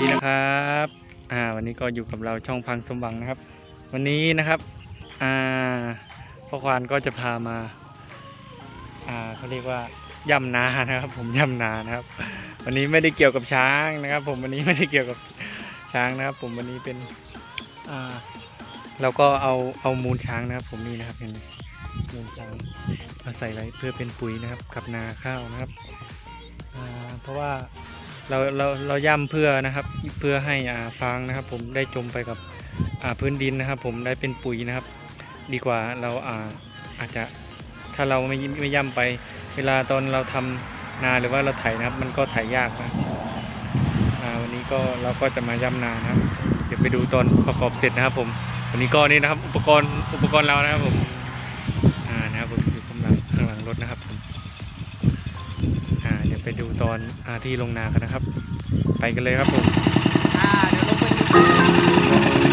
ดีนะครับอ่าวันนี้ก็อยู่กับเราช่องพังสมหวังนะครับ วันนี้นะครับอ่าพ่อควานก็จะพามาอ่าเขาเรียกว่าย่ำนานะครับ ผมย่ำนานะครับ วันนี้ไม่ได้เกี่ยวกับช้างนะครับ ผมวันนี้ไม่ได้เกี่ยวกับช้างนะครับ ผมวันนี้เป็นอ่าเราก็เอาเอามูลช้างนะครับ ผมนี่นะครับเห็นมมูลช้างมาใส่ไว้เพื่อเป็นปุ๋ยนะครับ กับนาข้าวนะครับอ่าเพราะว่า เราเราเราย่ำเพื่อนะครับ เพื่อให้อ่าฟางนะครับ ผมได้จมไปกับอ่าพื้นดินนะครับ ผมได้เป็นปุ๋ยนะครับ ดีกว่าเราอ่าอาจจะถ้าเราไม่ไม่ย่ำไป เวลาตอนเราทำนาหรือว่าเราไถนะครับ มันก็ไถยากนะอ่าวันนี้ก็เราก็จะมาย่ำนานะครับ เดี๋ยวไปดูตอนประกอบเสร็จนะครับ ผม วันนี้ก็นี่นะครับ อุปกรณ์อุปกรณ์เรานะครับผมอ่านะครับผมอยู่ข้างหลังข้างหลังรถนะครับผม เดี๋ยวไปดูตอนอาที่ลงนากันนะครับ ไปกันเลยครับผม อ่า เดี๋ยวลงไปดู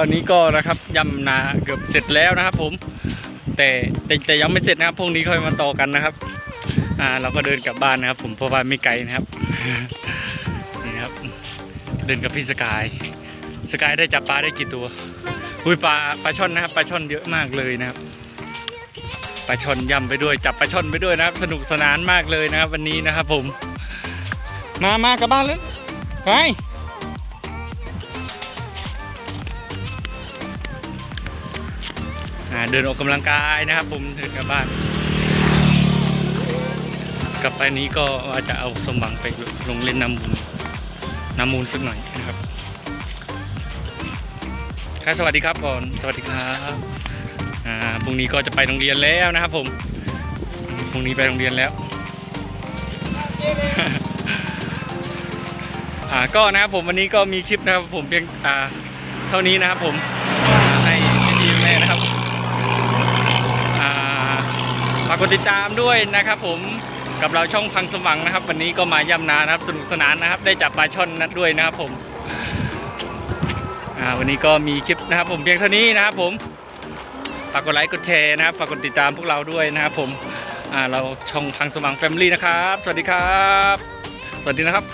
อนนี้ก็นะครับยำนาเกือบเสร็จแล้วนะครับ ผม แต่แต่แต่ยังไม่เสร็จนะครับพรุ่งนี้ค่อยมาต่อกันนะครับ อ่าเราก็เดินกลับบ้านนะครับ ผมเพราะว่าไม่ไกลนะครับนี่ครับ เดินกับพี่สกาย สกายได้จับปลาได้กี่ตัวอุ้ยปลาปลาช่อนนะครับปลาช่อนเยอะมากเลยนะครับปลาช่อนยำไปด้วยจับปลาช่อนไปด้วยนะครับ สนุกสนานมากเลยนะครับ วันนี้นะครับ ผม มามากลับบ้านเลยไป เดินออกกำลังกายนะครับผมเดินกลับบ้าน กลับไปนี้ก็อาจจะเอาสมบังไปลงเล่นน้ำมูลน้ำมูลสักหน่อยนะครับครับสวัสดีครับก่อนสวัสดีครับอ่าพรุ่งนี้ก็จะไปโรงเรียนแล้วนะครับผมพรุ่งนี้ไปโรงเรียนแล้วอ่าก็นะครับผมวันนี้ก็มีคลิปนะครับผมเพียงอ่าเท่านี้นะครับผมอ่าให้ทีมแม่นะครับอ่าฝา กดติดตามด้วยนะครับ ผมกับเราช่องพังสมหวังนะครับ วันนี้ก็มาย่ำนานะครับ สนุกสนานนะครับ ได้จับปลาช่อนนัดด้วยนะครับผมวันนี้ก็มีคลิปนะครับ ผมเพียงเท่านี้นะครับ ผมฝากกดไลค์กดแชร์นะครับฝากกดติดตามพวกเราด้วยนะครับ ผมเราช่องพังสมหวังแฟมิลี่นะครับ สวัสดีครับ สวัสดีนะครับ